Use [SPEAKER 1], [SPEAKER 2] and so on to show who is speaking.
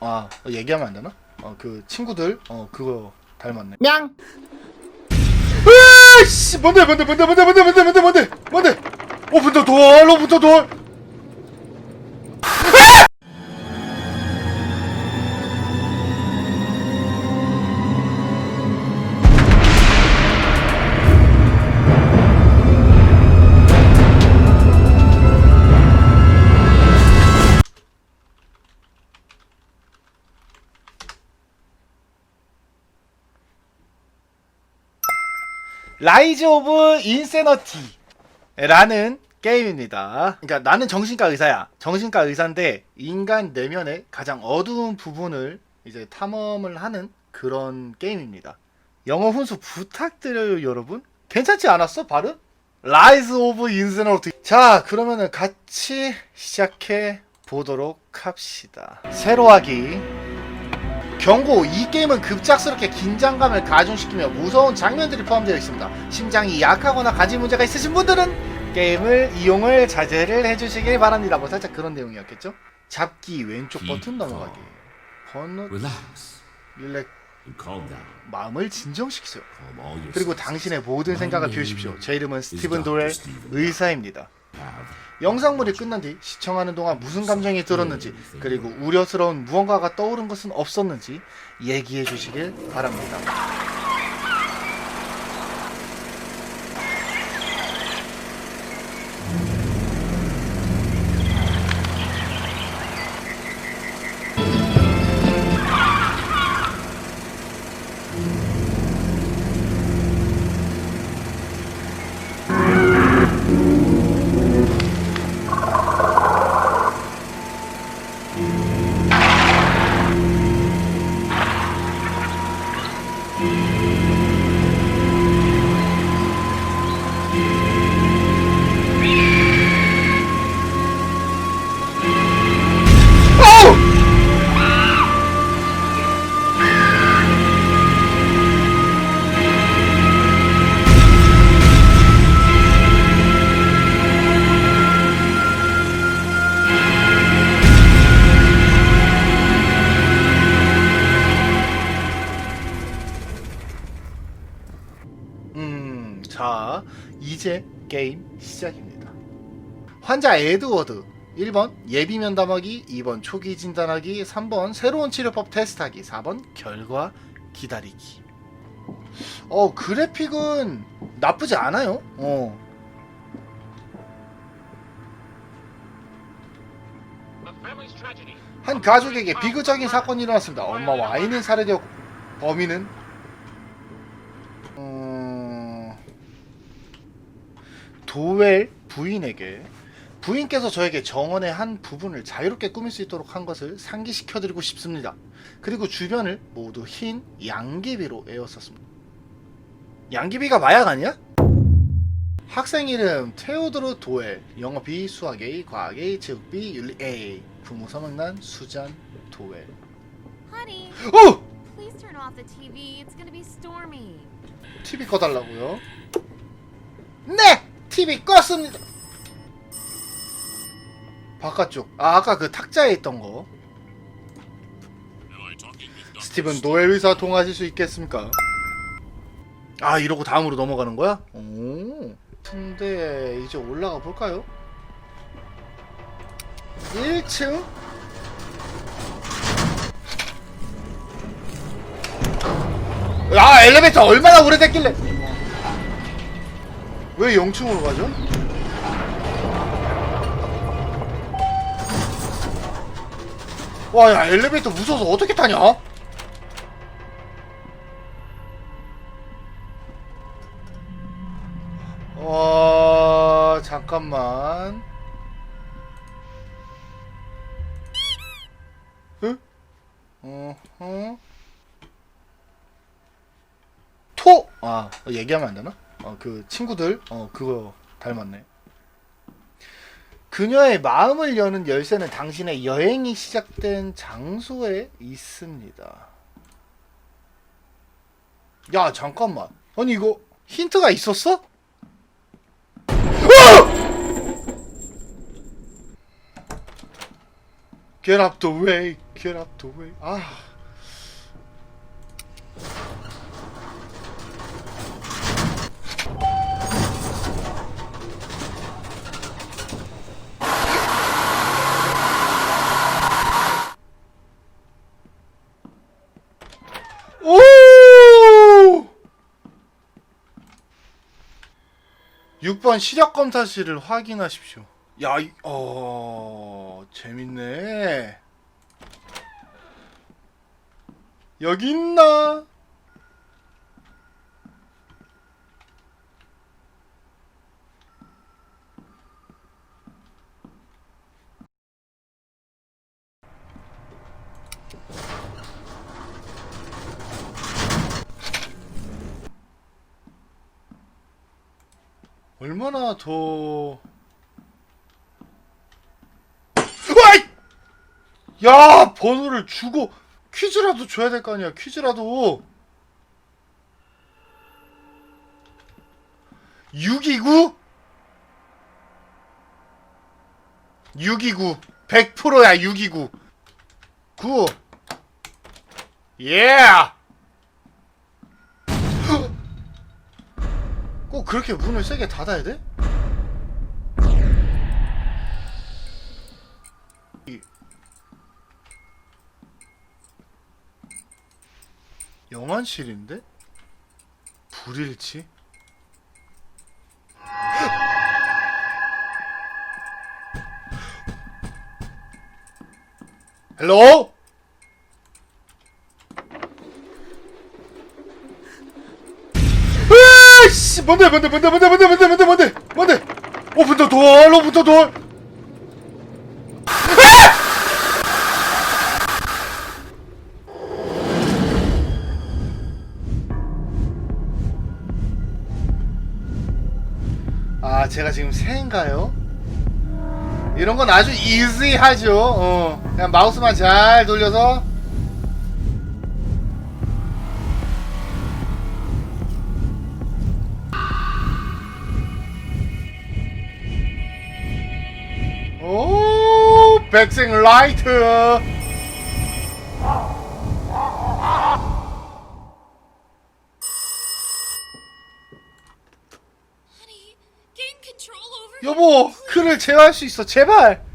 [SPEAKER 1] 아 어, 얘기하면 안 되나? 어그 친구들 어 그거 닮았네.
[SPEAKER 2] 냥.
[SPEAKER 1] 으이씨 뭔데 뭔데 뭔데 뭔데 뭔데 뭔데 뭔데 뭔데 뭔데? 오픈더 돌 오픈더 돌. 라이즈 오브 인세너티라는 게임입니다. 그러니까 나는 정신과 의사야. 정신과 의사인데 인간 내면의 가장 어두운 부분을 이제 탐험을 하는 그런 게임입니다. 영어 훈수 부탁드려요, 여러분. 괜찮지 않았어, 발음? 라이즈 오브 인세너티. 자, 그러면은 같이 시작해 보도록 합시다. 새로 하기. 경고 이 게임은 급작스럽게 긴장감을 가중시키며 무서운 장면들이 포함되어 있습니다. 심장이 약하거나 가지 문제가 있으신 분들은 게임을 이용을 자제를 해주시길 바랍니다. 뭐 살짝 그런 내용이었겠죠? 잡기 왼쪽 버튼 넘어가기
[SPEAKER 3] Relax
[SPEAKER 1] 릴렉. 마음을 진정시키세요. 그리고. 당신의 모든 생각을 비우십시오. 제 이름은 스티븐. 도렐 의사입니다. 영상물이 끝난 뒤 시청하는 동안 무슨 감정이 들었는지 그리고 우려스러운 무언가가 떠오른 것은 없었는지 얘기해 주시길 바랍니다. 이제 게임 시작입니다. 환자 에드워드. 1번 예비 면담하기, 2번 초기 진단하기, 3번 새로운 치료법 테스트하기, 4번 결과 기다리기. 어, 그래픽은 나쁘지 않아요. 어. 한 가족에게 비극적인 사건이 일어났습니다. 엄마와 아이는 살해되었고 범인은 도웰 부인에게 부인께서 저에게 정원의 한 부분을 자유롭게 꾸밀 수 있도록 한 것을 상기시켜 드리고 싶습니다. 그리고 주변을 모두 흰 양귀비로 에웠었습니다. 양귀비가 마약 아니야? 학생 이름 테오드로 도엘, 영어 B, 수학 A, 과학 A, 체육 B, 윤리 A, 부모 성명란 수잔 도엘.
[SPEAKER 4] Honey,
[SPEAKER 1] 오!
[SPEAKER 4] please turn off the TV. It's gonna be stormy.
[SPEAKER 1] TV 꺼달라고요? 네! TV 껐습니다! 바깥쪽. 아, 아까 그 탁자에 있던 거. 스티븐 노엘 의사 통화하실 수 있겠습니까? 아, 이러고 다음으로 넘어가는 거야? 오. 근데 이제 올라가 볼까요? 1층? 야, 엘리베이터 얼마나 오래됐길래? 왜 0층으로 가죠? 와, 야, 엘리베이터 무서워서 어떻게 타냐? 와, 잠깐만. 응? 어허. 토! 아, 얘기하면 안 되나? 어, 그 친구들, 어, 그거 닮았네. 그녀의 마음을 여는 열쇠는 당신의 여행이 시작된 장소에 있습니다. 야, 잠깐만. 아니, 이거 힌트가 있었어? 어! Get up the way. 아. 오! 6번 시력 검사 실을 확인하십시오. 야, 이, 어, 재밌네. 여기 있나? 얼마나 더 와이! 야 번호를 주고 퀴즈라도 줘야 될 거 아니야 퀴즈라도. 629 629 100%야 629 9 예! 꼭 그렇게 문을 세게 닫아야 돼? 이- 영안실인데? 불일치? 헬로? 으이씨 뭔데 뭔데 뭔데 뭔데 뭔데 뭔데 뭔데 뭔데 뭔데 오픈 더 돌, 오픈 더 돌. 아 제가 지금 새인가요? 이런 건 아주 이지하죠. 어, 그냥 마우스만 잘 돌려서 오 백생 라이트 여보 그를 제어할 수 있어 제발